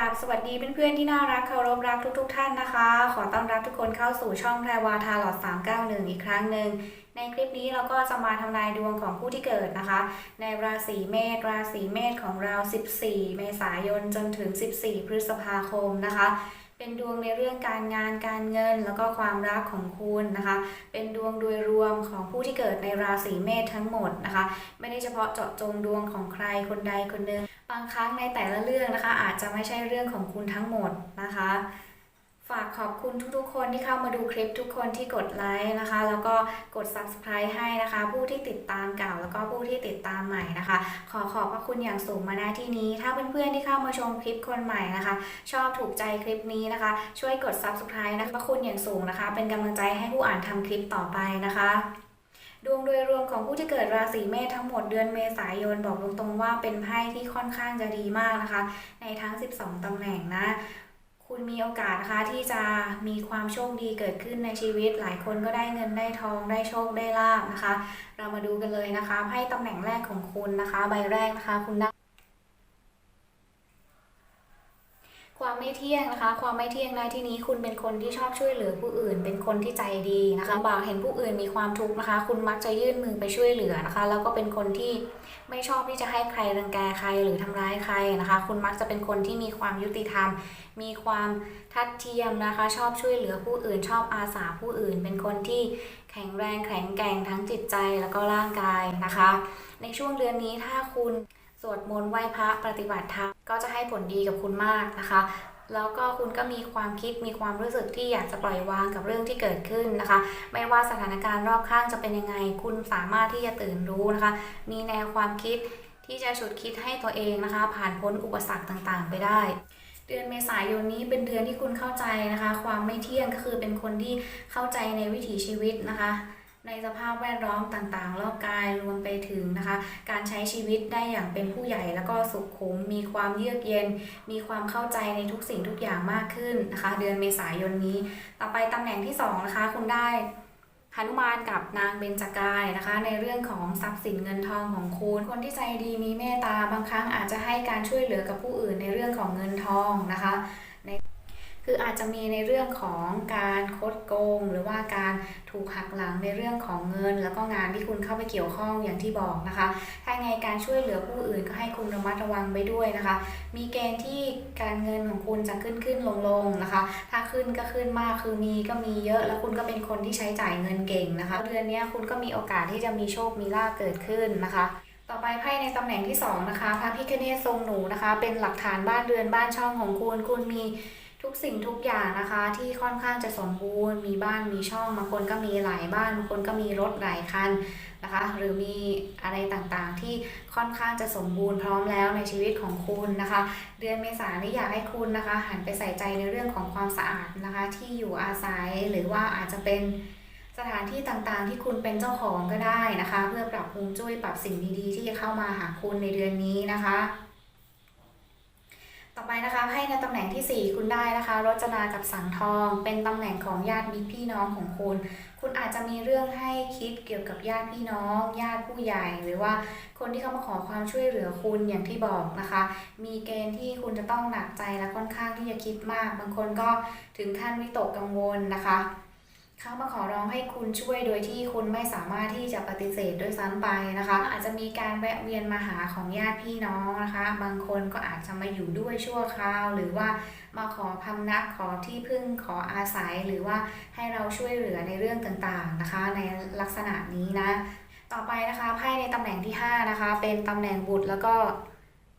ราบสวัสดีเพื่อนๆที่น่ารักเคารพรักทุกๆทท่านนะคะ ขอต้อนรับทุกคนเข้าสู่ช่องแพรวาทาหลอด 391 อีกครั้งหนึ่ง ในคลิปนี้เราก็จะมาทำนายดวงของผู้ที่เกิดนะคะ ในราศีเมษราศีเมษของเรา 14 เมษายนจนถึง 14 พฤษภาคมนะคะ เป็นดวงในเรื่องการงานการเงินแล้วก็ความรักของคุณนะคะ เป็นดวงโดยรวมของผู้ที่เกิดในราศีเมษทั้งหมดนะคะ ไม่ได้เฉพาะเจาะจงดวงของใครคนใดคนหนึ่งบางครั้งในแต่ละเรื่องนะคะ อาจจะไม่ใช่เรื่องของคุณทั้งหมดนะคะ ฝากขอบคุณทุกๆ คนที่เข้ามาดูคลิปทุกคนที่กดไลค์นะคะ แล้วก็กด subscribe ให้นะคะ ผู้ที่ติดตามเก่าแล้วก็ผู้ที่ติดตามใหม่นะคะ ขอขอบพระคุณอย่างสูงมาณที่นี้ ถ้าเพื่อนๆที่เข้ามาชมคลิปคนใหม่นะคะ ชอบถูกใจคลิปนี้นะคะ ช่วยกด subscribe นะคะพระคุณอย่างสูงนะคะ เป็นกำลังใจให้ผู้อ่านทำคลิปต่อไปนะคะดวงโดยรวมของผู้ที่เกิดราศีเมษทั้งหมดเดือนเมษายนบอกตรงๆว่าเป็นไพ่ที่ค่อนข้างจะดีมากนะคะ ในทั้ง 12 ตำแหน่งนะ คุณมีโอกาสนะคะที่จะมีความโชคดีเกิดขึ้นในชีวิต หลายคนก็ได้เงินได้ทองได้โชคได้ลาบนะคะ เรามาดูกันเลยนะคะไพ่ตำแหน่งแรกของคุณนะคะ ใบแรกนะคะ คุณได้ ความไม่เที่ยงนะคะ ความไม่เที่ยงในที่นี้คุณเป็นคนที่ชอบช่วยเหลือผู้อื่น เป็นคนที่ใจดีนะคะบากเห็นผู้อื่นมีความทุกข์นะคะ คุณมักจะยื่นมือไปช่วยเหลือนะคะ แล้วก็เป็นคนที่ไม่ชอบที่จะให้ใครรังแกใครหรือทำร้ายใครนะคะ คุณมักจะเป็นคนที่มีความยุติธรรม มีความทัดเทียมนะคะ ชอบช่วยเหลือผู้อื่น ชอบอาสาผู้อื่น เป็นคนที่แข็งแรงแข็งแกร่งทั้งจิตใจแล้วก็ร่างกายนะคะ ในช่วงเดือนนี้ถ้าคุณ สวดมนต์ไหว้พระปฏิบัติธรรมก็จะให้ผลดีกับคุณมากนะคะ แล้วก็คุณก็มีความคิดมีความรู้สึกที่อยากจะปล่อยวางกับเรื่องที่เกิดขึ้นนะคะ ไม่ว่าสถานการณ์รอบข้างจะเป็นยังไง คุณสามารถที่จะตื่นรู้นะคะ มีแนวความคิดที่จะฉุดคิดให้ตัวเองนะคะ ผ่านพ้นอุปสรรคต่างๆ ไปได้เดือนเมษายนนี้เป็นเดือนที่คุณเข้าใจนะคะ ความไม่เที่ยงก็คือเป็นคนที่เข้าใจในวิถีชีวิตนะคะ ในสภาพแวดล้อมต่างๆ รอบกายรวมไปถึงนะคะ การใช้ชีวิตได้อย่างเป็นผู้ใหญ่แล้วก็สุขุม มีความเยือกเย็น มีความเข้าใจในทุกสิ่งทุกอย่างมากขึ้นนะคะ เดือนเมษายนนี้ ต่อไปตำแหน่งที่สองนะคะ คุณได้หนุมานกับนางเบญจกายนะคะ ในเรื่องของทรัพย์สินเงินทองของคุณคนที่ใจดีมีเมตตาบางครั้งอาจจะให้การช่วยเหลือกับผู้อื่นในเรื่องของเงินทองนะคะใน คืออาจจะมีในเรื่องของการคดโกง หรือว่าการถูกหักหลังในเรื่องของเงิน แล้วก็งานที่คุณเข้าไปเกี่ยวข้องอย่างที่บอกนะคะ ถ้าไงการช่วยเหลือผู้อื่นก็ให้คุณระมัดระวังไปด้วยนะคะ มีเกณฑ์ที่การเงินของคุณจะขึ้นขึ้นลงลงนะคะ ถ้าขึ้นก็ขึ้นมากคือมีก็มีเยอะแล้วคุณก็เป็นคนที่ใช้จ่ายเงินเก่งนะคะ เดือนนี้คุณก็มีโอกาสที่จะมีโชคมีลาภเกิดขึ้นนะคะต่อไปไพ่ในตำแหน่งที่สองนะคะพระพิคเนศทรงหนูนะคะ เป็นหลักฐานบ้านเรือนบ้านช่องของคุณ คุณมี ทุกสิ่งทุกอย่างนะคะ ที่ค่อนข้างจะสมบูรณ์ มีบ้านมีช่องบางคนก็มีหลายบ้านบางคนก็มีรถหลายคันนะคะ หรือมีอะไรต่างๆ ที่ค่อนข้างจะสมบูรณ์พร้อมแล้วในชีวิตของคุณนะคะ เดือนเมษายนนี้อยากให้คุณนะคะ หันไปใส่ใจในเรื่องของความสะอาดนะคะ ที่อยู่อาศัยหรือว่าอาจจะเป็นสถานที่ต่างๆ ที่คุณเป็นเจ้าของก็ได้นะคะ เพื่อปรับปรุงจุ้ยปรับสิ่งดีๆ ที่จะเข้ามาหาคุณในเดือนนี้นะคะ ต่อไปนะคะให้ในตำแหน่งทีสี่ 4 คุณได้นะคะรจนากับสังทอง เป็นตำแหน่งของญาติมิตรพี่น้องของคุณ คุณอาจจะมีเรื่องให้คิดเกี่ยวกับญาติพี่น้อง ญาติผู้ใหญ่ หรือว่าคนที่เข้ามาขอความช่วยเหลือคุณอย่างที่บอกนะคะ มีเกณฑ์ที่คุณจะต้องหนักใจและค่อนข้างที่จะคิดมาก บางคนก็ถึงขั้นวิตกกังวลนะคะ เขามาขอร้องให้คุณช่วยโดยที่คุณไม่สามารถที่จะปฏิเสธด้วยซ้ำไปนะคะ อาจจะมีการแวะเวียนมาหาของญาติพี่น้องนะคะ บางคนก็อาจจะมาอยู่ด้วยชั่วคราว หรือว่ามาขอพำนักขอที่พึ่งขออาศัยหรือว่าให้เราช่วยเหลือในเรื่องต่างๆนะคะ ในลักษณะนี้นะ ต่อไปนะคะไพ่ในตำแหน่งที่ 5 นะคะ เป็นตำแหน่งบุตรแล้วก็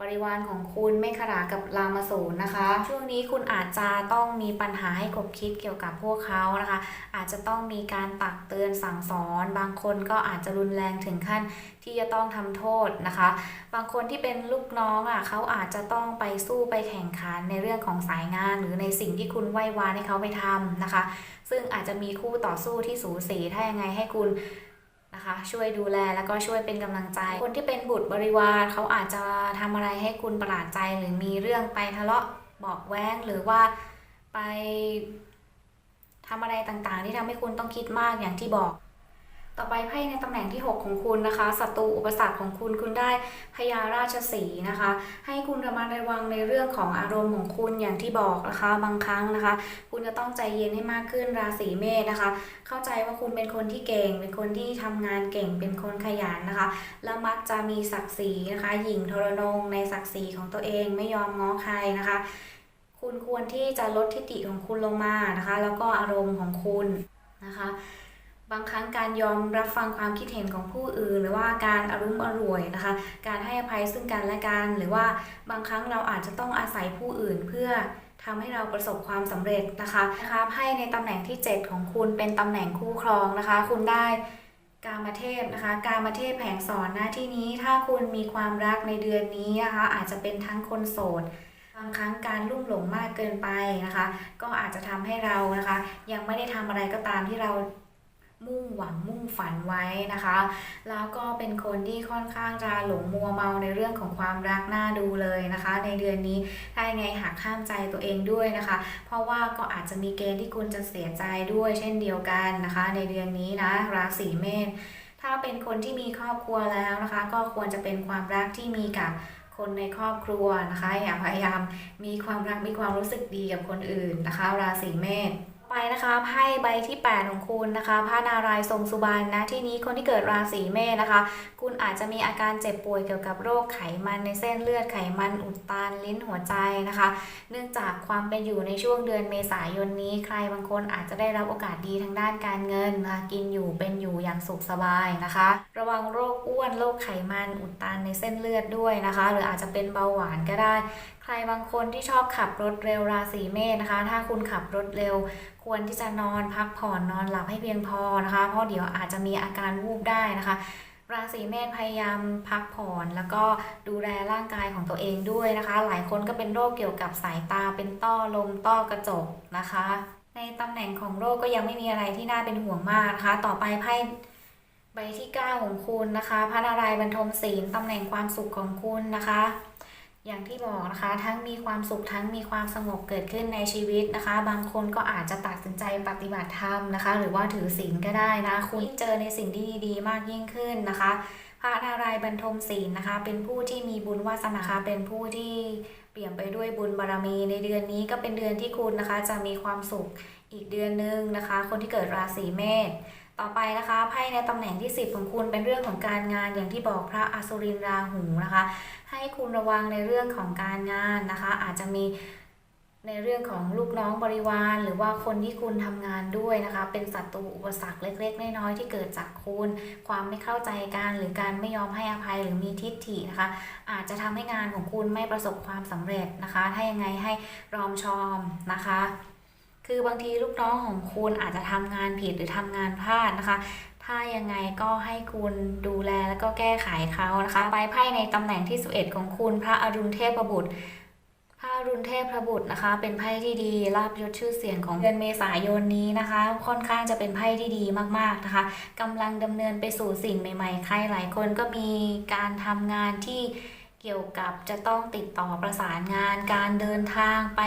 บริวารของคุณไม่ขรากับรามาสูนนะคะ ช่วงนี้คุณอาจจะต้องมีปัญหาให้กบคิดเกี่ยวกับพวกเขานะคะ อาจจะต้องมีการตักเตือนสั่งสอน บางคนก็อาจจะรุนแรงถึงขั้นที่จะต้องทำโทษนะคะ บางคนที่เป็นลูกน้องอะเขาอาจจะต้องไปสู้ไปแข่งขันในเรื่องของสายงาน หรือในสิ่งที่คุณไหว้วานให้เขาไปทำนะคะ ซึ่งอาจจะมีคู่ต่อสู้ที่สูสีถ้ายังไงให้คุณ นะคะ ช่วยดูแลแล้วก็ช่วยเป็นกำลังใจ คนที่เป็นบุตรบริวารเขาอาจจะทำอะไรให้คุณประหลาดใจหรือมีเรื่องไปทะเลาะบอกแว้งหรือว่าไปทำอะไรต่างๆ ที่ทำให้คุณต้องคิดมากอย่างที่บอก ต่อไปไพ่ในตำแหน่งที่ 6 ของคุณนะคะศัตรูอุปสรรคของคุณคุณได้พญาราชสีนะคะ ให้คุณระมัดระวังในเรื่องของอารมณ์ของคุณอย่างที่บอกนะคะ บางครั้งนะคะ คุณจะต้องใจเย็นให้มากขึ้นราศีเมษนะคะ เข้าใจว่าคุณเป็นคนที่เก่ง เป็นคนที่ทำงานเก่งเป็นคนขยันนะคะ แล้วมักจะมีศักดิ์ศรีนะคะหญิงทรนงในศักดิ์ศรีของตัวเองไม่ยอมง้อใครนะคะ คุณควรที่จะลดทิฏฐิของคุณลงมานะคะ แล้วก็อารมณ์ของคุณนะคะ บางครั้งการยอมรับฟังความคิดเห็นของผู้อื่น หรือว่าการอารุ่มอร่วยนะคะ การให้อภัยซึ่งกันและกันหรือว่าบางครั้งเราอาจจะต้องอาศัยผู้อื่นเพื่อทำให้เราประสบความสำเร็จนะคะนะคะไพ่ในตำแหน่งที่ 7 ของคุณเป็นตำแหน่งคู่ครองนะคะ คุณได้กามเทพนะคะ กามเทพแผงสอนหน้าที่นี้ถ้าคุณมีความรักในเดือนนี้นะคะ อาจจะเป็นทั้งคนโสดบางครั้งการลุ่มหลงมากเกินไปนะคะ ก็อาจจะทำให้เรานะคะ ยังไม่ได้ทำอะไรก็ตามที่เรา มุ่งหวังมุ่งฝันไว้นะคะ แล้วก็เป็นคนที่ค่อนข้างจะหลงมัวเมาในเรื่องของความรักน่าดูเลยนะคะ ในเดือนนี้ถ้ายังไงหักข้ามใจตัวเองด้วยนะคะ เพราะว่าก็อาจจะมีเกณฑ์ที่คุณจะเสียใจด้วย เช่นเดียวกันนะคะ ในเดือนนี้นะราศีเมษถ้าเป็นคนที่มีครอบครัวแล้วนะคะ ก็ควรจะเป็นความรักที่มีกับคนในครอบครัวนะคะ อย่าพยายามมีความรักมีความรู้สึกดีกับคนอื่นนะคะ ราศีเมษ ไปนะคะไพ่ใบที่ 8 ของคุณนะคะพระนารายณ์ทรงสุบรรณนะที่นี้คนที่เกิดราศีเมษนะคะ คุณอาจจะมีอาการเจ็บป่วยเกี่ยวกับโรคไขมันในเส้นเลือดไขมันอุดตันลิ้นหัวใจนะคะ เนื่องจากความเป็นอยู่ในช่วงเดือนเมษายนนี้ ใครบางคนอาจจะได้รับโอกาสดีทางด้านการเงินนะกินอยู่เป็นอยู่อย่างสุขสบายนะคะ ระวังโรคอ้วนโรคไขมันอุดตันในเส้นเลือดด้วยนะคะ หรืออาจจะเป็นเบาหวานก็ได้ รบางคนที่ชอบขับรถเร็วราศีเมษนะคะ ถ้าคุณขับรถเร็ว ควรที่จะนอนพักผ่อนนอนหลับให้เพียงพอนะคะ เพราะเดี๋ยวอาจจะมีอาการวูบได้นะคะ ราศีเมษพยายามพักผ่อนแล้วก็ดูแลร่างกายของตัวเองด้วยนะคะ หลายคนก็เป็นโรคเกี่ยวกับสายตาเป็นต้อลมต้อกระจกนะคะ ในตำแหน่งของโรคก็ยังไม่มีอะไรที่น่าเป็นห่วงมากนะคะ ต่อไปไพ่ใบที่ 9 ของคุณนะคะ พระนารายณ์บรรทมศีลตำแหน่งความสุขของคุณนะคะ อย่างที่บอกนะคะ ทั้งมีความสุขทั้งมีความสงบเกิดขึ้นในชีวิตนะคะ บางคนก็อาจจะตัดสินใจปฏิบัติธรรมนะคะ หรือว่าถือศีลก็ได้นะ คุณเจอในสิ่งที่ดีๆ มากยิ่งขึ้นนะคะพระนารายณ์บรรทมศีลนะคะ เป็นผู้ที่มีบุญวาสนาคะเป็นผู้ที่เปี่ยมไปด้วยบุญบารมีในเดือนนี้ก็เป็นเดือนที่คุณนะคะ จะมีความสุขอีกเดือนหนึงนะคะ คนที่เกิดราศีเมษ ต่อไปนะคะไพ่ในตำแหน่งที่ 10 ของคุณเป็นเรื่องของการงานอย่างที่บอกพระอสุรินราหูนะคะ ให้คุณระวังในเรื่องของการงานนะคะ อาจจะมีในเรื่องของลูกน้องบริวาร หรือว่าคนที่คุณทำงานด้วยนะคะ เป็นศัตรูอุปสรรคเล็กๆ น้อยๆที่เกิดจากคุณ ความไม่เข้าใจกันหรือการไม่ยอมให้อภัยหรือมีทิฐินะคะ อาจจะทำให้งานของคุณไม่ประสบความสำเร็จนะคะ ถ้ายังไงให้รอมชอมนะคะ คือบางทีลูกน้องของคุณอาจจะทำงานผิดหรือทำงานพลาดนะคะ ถ้ายังไงก็ให้คุณดูแลแล้วก็แก้ไขเขานะคะ ไปไพ่ในตำแหน่งที่ 11 ของคุณพระอรุณเทพบุตรพระอรุณเทพประบุตรนะคะ เป็นไพ่ที่ดีลาบยศชื่อเสียงของเดือนเมษายนนี้นะคะ ค่อนข้างจะเป็นไพ่ที่ดีมากๆนะคะกำลังดำเนินไปสู่สิ่งใหม่ๆ ใครหลายคนก็มีการทำงานที่เกี่ยวกับจะต้องติดต่อประสานงาน การเดินทางไป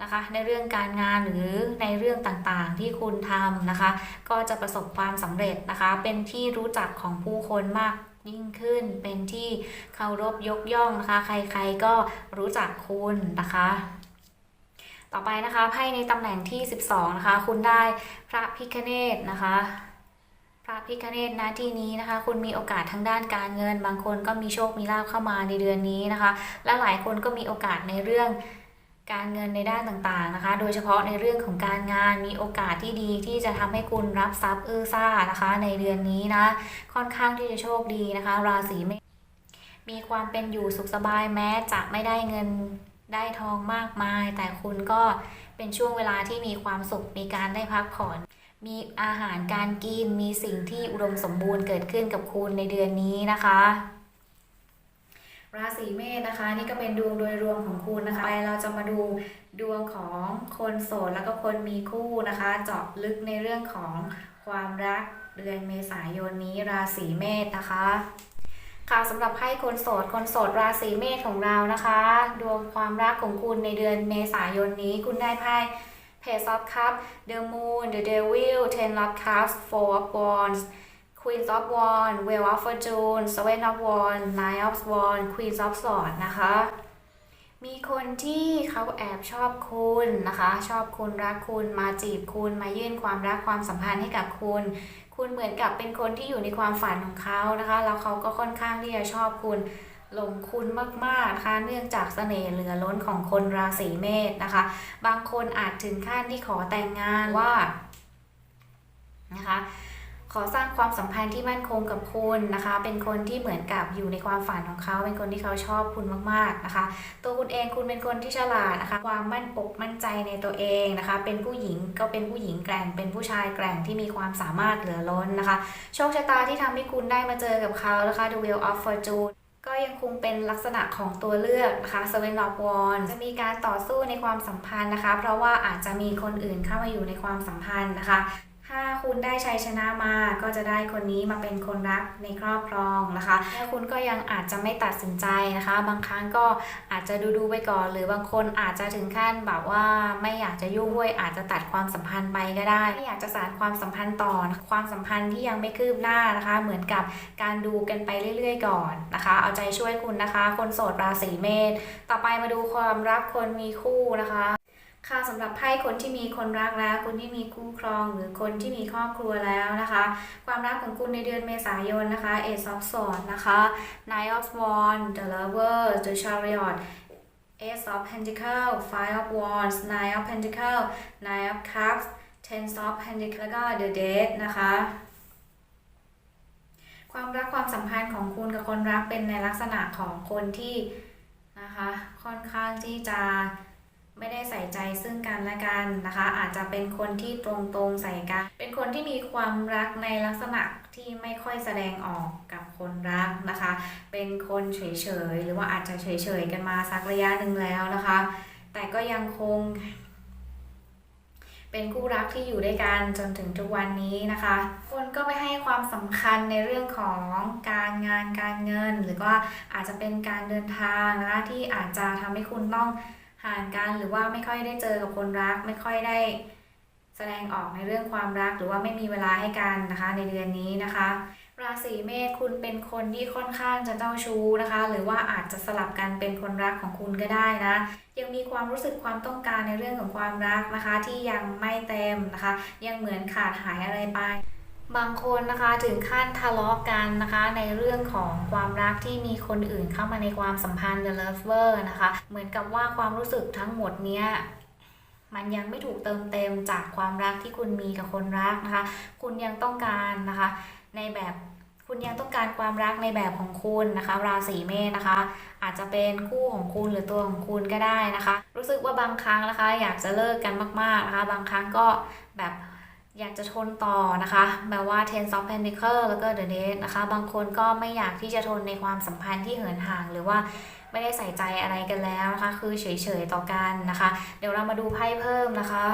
นะคะในเรื่องการงานหรือในเรื่องต่างๆที่คุณทำนะคะ ก็จะประสบความสำเร็จนะคะ เป็นที่รู้จักของผู้คนมากยิ่งขึ้น เป็นที่เคารพยกย่องนะคะ ใครๆก็รู้จักคุณนะคะ ต่อไปนะคะไพ่ในตำแหน่งที่ 12 นะคะ คุณได้พระพิคเนตนะคะพระพิคเนตนะที่นี้นะคะ คุณมีโอกาสทางด้านการเงิน บางคนก็มีโชคมีลาภเข้ามาในเดือนนี้นะคะ และหลายคนก็มีโอกาสในเรื่อง การเงินในด้านต่างๆนะคะ โดยเฉพาะในเรื่องของการงานมีโอกาสที่ดีที่จะทำให้คุณรับทรัพย์อื้อซ่านะคะ ในเดือนนี้นะ ค่อนข้างที่จะโชคดีนะคะ ราศีเมษมีความเป็นอยู่สุขสบายแม้จะไม่ได้เงินได้ทองมากมาย แต่คุณก็เป็นช่วงเวลาที่มีความสุขมีการได้พักผ่อน มีอาหารการกินมีสิ่งที่อุดมสมบูรณ์เกิดขึ้นกับคุณในเดือนนี้นะคะ ราศีเมษนะคะ นี่ก็เป็นดวงโดยรวมของคุณนะคะ ไปเราจะมาดูดวงของคนโสดแล้วก็คนมีคู่นะคะ เจาะลึกในเรื่องของความรักเดือนเมษายนนี้ราศีเมษนะคะค่ะสำหรับไพ่คนโสด คนโสดราศีเมษของเรานะคะ ดวงความรักของคุณในเดือนเมษายนนี้ คุณได้ไพ่ Page of Cups The Moon The Devil Ten of Cups Four of Wands Queen of Wands Wheel of Fortune Seven of Wands Nine of Wands Queen of Swords นะคะ มีคนที่เขาแอบชอบคุณนะคะ ชอบคุณรักคุณมาจีบคุณมายื่นความรักความสัมพันธ์ให้กับคุณ คุณเหมือนกับเป็นคนที่อยู่ในความฝันของเขานะคะ แล้วเขาก็ค่อนข้างที่จะชอบคุณหลงคุณมากๆนะคะเนื่องจากเสน่ห์เหลือล้นของคนราศีเมษนะคะ บางคนอาจถึงขั้นที่ขอแต่งงานว่านะคะ ขอสร้างความสัมพันธ์ที่มั่นคงกับคุณนะคะ เป็นคนที่เหมือนกับอยู่ในความฝันของเขา เป็นคนที่เขาชอบคุณมากๆนะคะ ตัวคุณเองคุณเป็นคนที่ฉลาดนะคะ ความมั่นอกมั่นใจในตัวเองนะคะ เป็นผู้หญิงก็เป็นผู้หญิงแกร่ง เป็นผู้ชายแกร่งที่มีความสามารถเหลือล้นนะคะ โชคชะตาที่ทำให้คุณได้มาเจอกับเขานะคะ The Wheel of Fortune ก็ยังคงเป็นลักษณะของตัวเลือกนะคะ Seven of Wands จะมีการต่อสู้ในความสัมพันธ์นะคะ เพราะว่าอาจจะมีคนอื่นเข้ามาอยู่ในความสัมพันธ์นะคะ ถ้าคุณได้ชัยชนะมาก็จะได้คนนี้มาเป็นคนรักในครอบครองนะคะและคุณก็ยังอาจจะไม่ตัดสินใจนะคะ บางครั้งก็อาจจะดูดูไปก่อน หรือบางคนอาจจะถึงขั้นแบบว่าไม่อยากจะยุ่งด้วยอาจจะตัดความสัมพันธ์ไปก็ได้ ไม่อยากจะสานความสัมพันธ์ต่อนความสัมพันธ์ที่ยังไม่คืบหน้านะคะ เหมือนกับการดูกันไปเรื่อย ๆ ก่อนนะคะ เอาใจช่วยคุณนะคะ คนโสดราศีเมษต่อไปมาดูความรักคนมีคู่นะคะ ค่ะสำหรับไพ่คนที่มีคนรักแล้ว คนที่มีคู่ครอง หรือคนที่มีครอบครัวแล้วนะคะ ความรักของคุณในเดือนเมษายนนะคะ Ace of Swords นะคะ Nine of Wands The Lover The Chariot Ace of Pentacles Five of Wands Nine of Pentacles Nine of Cups Ten of Pentacles แล้วก็ The Dead นะคะความรักความสัมพันธ์ของคุณกับคนรักเป็นในลักษณะของคนที่นะคะค่อนข้างที่จะ ไม่ได้ใส่ใจซึ่งกันและกันนะคะ อาจจะเป็นคนที่ตรงๆใส่กัน เป็นคนที่มีความรักในลักษณะที่ไม่ค่อยแสดงออกกับคนรักนะคะ เป็นคนเฉยๆหรือว่าอาจจะเฉยๆกันมาสักระยะหนึ่งแล้วนะคะ แต่ก็ยังคง เป็นคู่รักที่อยู่ด้วยกันจนถึงทุกวันนี้นะคะ คนก็ไม่ให้ความสำคัญในเรื่องของการงานการเงิน หรือว่าอาจจะเป็นการเดินทางนะคะที่อาจจะทำให้คุณต้อง ห่างกันหรือว่าไม่ค่อยได้เจอกับคนรัก ไม่ค่อยได้แสดงออกในเรื่องความรักหรือว่าไม่มีเวลาให้กันนะคะในเดือนนี้นะคะ ราศีเมษคุณเป็นคนที่ค่อนข้างจะเจ้าชู้นะคะ หรือว่าอาจจะสลับกันเป็นคนรักของคุณก็ได้นะ ยังมีความรู้สึกความต้องการในเรื่องของความรักนะคะ ที่ยังไม่เต็มนะคะ ยังเหมือนขาดหายอะไรไป บางคนนะคะถึงขั้นทะเลาะกันนะคะในเรื่องของความรักที่มีคนอื่นเข้ามาในความสัมพันธ์ the lover นะคะ เหมือนกับว่าความรู้สึกทั้งหมดเนี้ยมันยังไม่ถูกเติมเต็มจากความรักที่คุณมีกับคนรักนะคะ คุณยังต้องการนะคะ ในแบบคุณยังต้องการความรักในแบบของคุณนะคะ ราศีเมษนะคะ อาจจะเป็นคู่ของคุณหรือตัวของคุณก็ได้นะคะ รู้สึกว่าบางครั้งนะคะ อยากจะเลิกกันมากๆนะคะ บางครั้งก็แบบ อยากจะทนต่อนะคะแบบว่า Ten of Pentacles แล้วก็ The Dead นะคะ บางคนก็ไม่อยากที่จะทนในความสัมพันธ์ที่เหินห่างหรือว่าไม่ได้ใส่ใจอะไรกันแล้วนะคะ คือเฉยๆต่อกันนะคะ เดี๋ยวเรามาดูไพ่เพิ่มนะคะ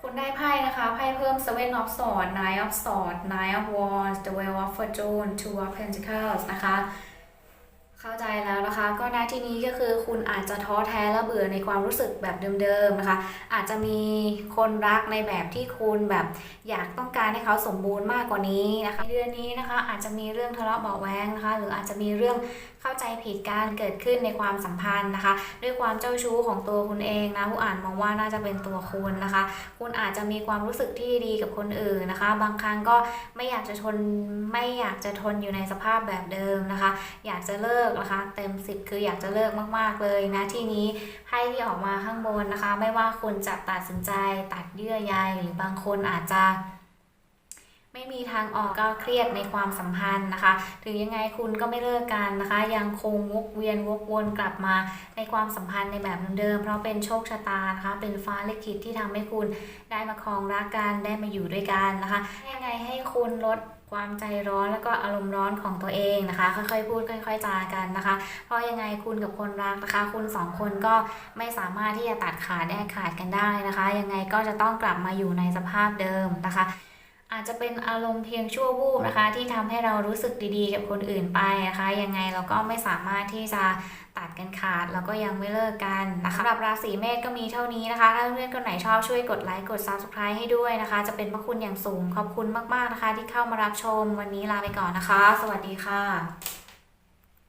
คุณได้ไพ่นะคะ ไพ่เพิ่ม Seven of Swords Nine of Swords Nine of Wands The Wheel of Fortune Two of Pentacles นะคะ เข้าใจแล้วนะคะ ก็ณที่นี้ก็คือคุณอาจจะท้อแท้และเบื่อในความรู้สึกแบบเดิมๆนะคะ อาจจะมีคนรักในแบบที่คุณแบบอยากต้องการให้เขาสมบูรณ์มากกว่านี้นะคะเดือนนี้นะคะ อาจจะมีเรื่องทะเลาะเบาะแว้งนะคะ หรืออาจจะมีเรื่องเข้าใจผิดการเกิดขึ้นในความสัมพันธ์นะคะ ด้วยความเจ้าชู้ของตัวคุณเองนะผู้อ่านมองว่าน่าจะเป็นตัวคุณนะคะ คุณอาจจะมีความรู้สึกที่ดีกับคนอื่นนะคะ บางครั้งก็ไม่อยากจะทนไม่อยากจะทนอยู่ในสภาพแบบเดิมนะคะ อยากจะเลิกนะคะ เต็มสิบคืออยากจะเลิกมากๆเลยนะที่นี้ไพ่ที่ออกมาข้างบนนะคะ ไม่ว่าคุณจะตัดสินใจตัดเยื่อใยหรือบางคนอาจจะไม่มีทางออกก็เครียดในความสัมพันธ์นะคะ ถึงยังไงคุณก็ไม่เลิกกันนะคะ ยังคงวกเวียนวกวนกลับมาในความสัมพันธ์ในแบบเดิมๆเพราะเป็นโชคชะตานะคะ เป็นฟ้าลิขิตที่ทำให้คุณได้มาครองรักกันได้มาอยู่ด้วยกันนะคะ ยังไงให้คุณลด ความใจร้อนแล้วก็อารมณ์ร้อนของตัวเองนะคะ ค่อยๆ พูดค่อยๆจากันนะคะ เพราะยังไงคุณกับคนรักนะคะ คุณสองคนก็ไม่สามารถที่จะตัดขาดแยกขาดกันได้นะคะ ยังไงก็จะต้องกลับมาอยู่ในสภาพเดิมนะคะ อาจจะเป็นอารมณ์เพียงชั่ววูบนะคะ ที่ทำให้เรารู้สึกดีๆ กับคนอื่นไปนะคะยังไงเราก็ไม่สามารถที่จะตัดกันขาดแล้วก็ยังไม่เลิกกันนะคะสำหรับราศีเมษก็มีเท่านี้นะคะ ถ้าเพื่อนคนไหนชอบช่วยกดไลค์กด subscribe ให้ด้วยนะคะ จะเป็นพระคุณอย่างสูงขอบคุณมากๆนะคะ ที่เข้ามารับชมวันนี้ลาไปก่อนนะคะ สวัสดีค่ะ